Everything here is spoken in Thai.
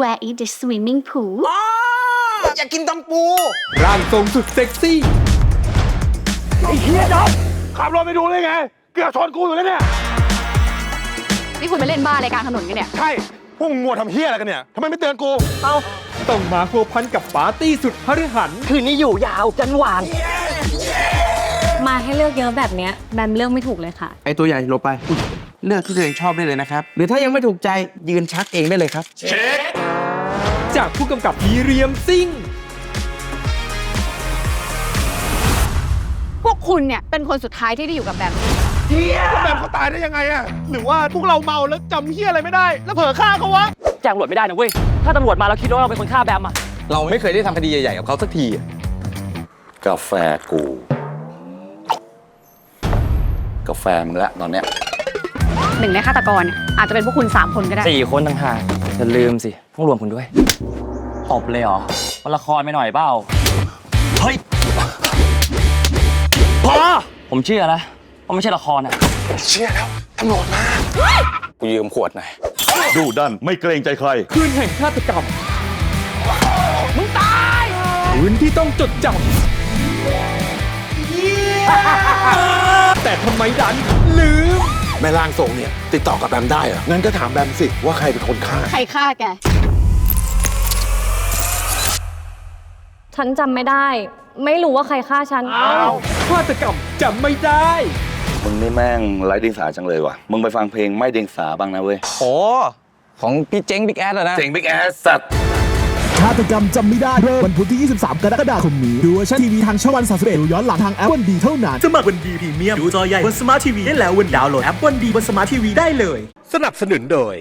where is the swimming pool อยากกินตำปู ร่างทรงสุดเซ็กซี่ ไอ้เฮียดำขับรถไปดูเลยไง เกือบชนกูอยู่แล้วเนี่ย นี่คุณไปเล่นบ้าอะไรกลางถนนกันเนี่ย ใช่ พวกมึงมัวทำเฮียอะไรกันเนี่ยทำไมไม่เตือนกูต้องมาพัวพันกับปาร์ตี้สุดพฤหัน คืนนี้อยู่ยาวจันหวาน มาให้เลือกเยอะแบบเนี้ยแบมเลือกไม่ถูกเลยค่ะ ไอตัวใหญ่ลงไป เลือกที่ตัวเองชอบได้เลยนะครับ หรือถ้ายังไม่ถูกใจยืนชักเองได้เลยครับ จากผู้กำกับพีเรียมซิ่ง พวกคุณเนี่ยเป็นคนสุดท้ายที่ได้อยู่กับแบมแบบเขาตายได้ยังไงอะหรือว่าพวกเราเมาแล้วจำเฮียอะไรไม่ได้ แล้วเผลอฆ่าเขาวะ แจ้งตำรวจไม่ได้นะเว้ย ถ้าตำรวจมาแล้วคิดว่าเราเป็นคนฆ่าแบมอะเราไม่เคยได้ทำคดีใหญ่ๆกับเขาสักทีกาแฟกู กาแฟมึงละตอนเนี้ย หนึ่งในฆาตกรเนี่ยอาจจะเป็นพวกคุณ 3 คนก็ได้ สี่คนต่างหาก จะลืมสิ ต้องรวมคุณด้วย ตบเลยเหรอมันละครไปหน่อยเปล่า เฮ้ย พอ ผมเชื่อแล้วว่าไม่ใช่ละครอะกูยืมขวดหน่อยดูดันไม่เกรงใจใคร คืนแห่งฆาตกรรม มึงตายคืนที่ต้องจดจำแต่ทำไมดันลืม แม่ร่างทรงเนี่ยติดต่อกับแบมได้เหรองั้นก็ถามแบมสิว่าใครเป็นคนฆ่า ใครฆ่าแก ฉันจำไม่ได้ ไม่รู้ว่าใครฆ่าฉัน ฆาตกรรมจำไม่ได้ มึงนี่แม่งไร้เดียงสาจังเลยว่ะ มึงไปฟังเพลงไม่เดียงสาบ้างนะเว้ย โอ้ของพี่เจ๊งบิ๊กแอดนะ เจ๋งบิ๊กแอสสัตว์ ฆาตกรรมจำไม่ได้เริ่มวันพุธที่ 23 กรกฎาคมนี้ ดูเวอร์ชันทีวีทางช่องวัน31ดูย้อนหลังทางแอปวันดีเท่านั้น สมัครวันดีพรีเมียมดูจอใหญ่บนสมาร์ททีวีได้แล้ววันดาวน์โหลดแอปวันดีบนสมาร์ททีวีได้เลย สนับสนุนโดย